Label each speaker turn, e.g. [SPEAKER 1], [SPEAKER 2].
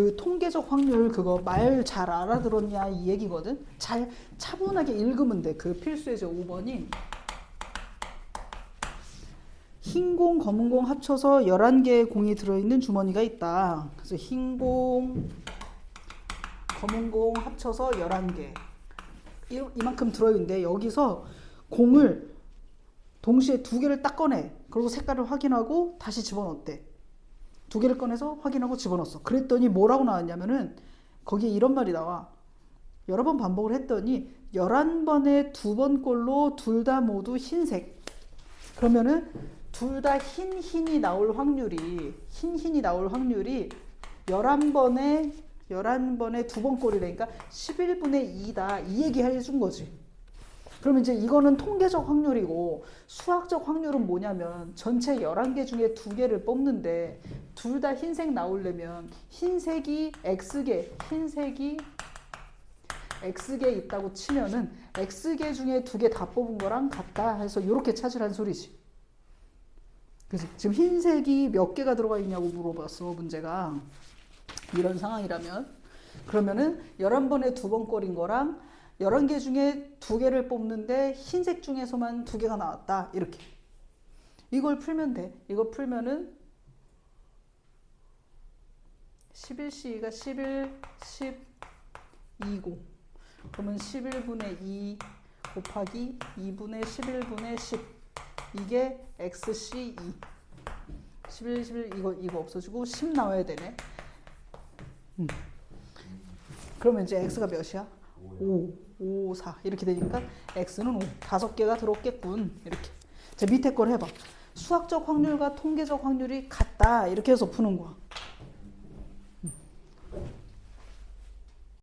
[SPEAKER 1] 그 통계적 확률 그거 말 잘 알아들었냐 이 얘기거든. 잘 차분하게 읽으면 돼. 그 필수의 제 5번이 흰 공, 검은 공 합쳐서 11개의 공이 들어있는 주머니가 있다. 그래서 흰 공, 검은 공 합쳐서 11개. 이, 이만큼 들어있는데 여기서 공을 동시에 두 개를 딱 꺼내. 그리고 색깔을 확인하고 다시 집어넣었대. 두 개를 꺼내서 확인하고 집어넣었어. 그랬더니 뭐라고 나왔냐면은 거기에 이런 말이 나와. 여러 번 반복을 했더니 11번에 두 번 꼴로 둘 다 모두 흰색. 그러면은 둘 다 흰 흰이 나올 확률이 흰 흰이 나올 확률이 11번에 11번에 두 번 꼴이라니까 11분의 2다. 이 얘기 해준 거지. 그러면 이제 이거는 통계적 확률이고 수학적 확률은 뭐냐면 전체 11개 중에 두 개를 뽑는데 둘 다 흰색 나오려면 흰색이 X개, 흰색이 X개 있다고 치면은 X개 중에 두 개 다 뽑은 거랑 같다 해서 이렇게 찾으란 소리지. 그래서 지금 흰색이 몇 개가 들어가 있냐고 물어봤어, 문제가. 이런 상황이라면. 그러면은 11번에 두 번 꼴인 거랑 11개 중에 두 개를 뽑는데 흰색 중에서만 두 개가 나왔다. 이렇게. 이걸 풀면 돼. 이거 풀면은 11C가 11, 10, 20. 그러면 11분의 2 곱하기 2분의 11분의 10. 이게 XC2. 11, 11 이거 이거 없어지고 10 나와야 되네. 음. 그러면 이제 X가 몇이야? 5, 5, 4 이렇게 되니까 X는 5 다섯 개가 들었겠군 이렇게 자 밑에 걸 해봐 수학적 확률과 통계적 확률이 같다 이렇게 해서 푸는 거야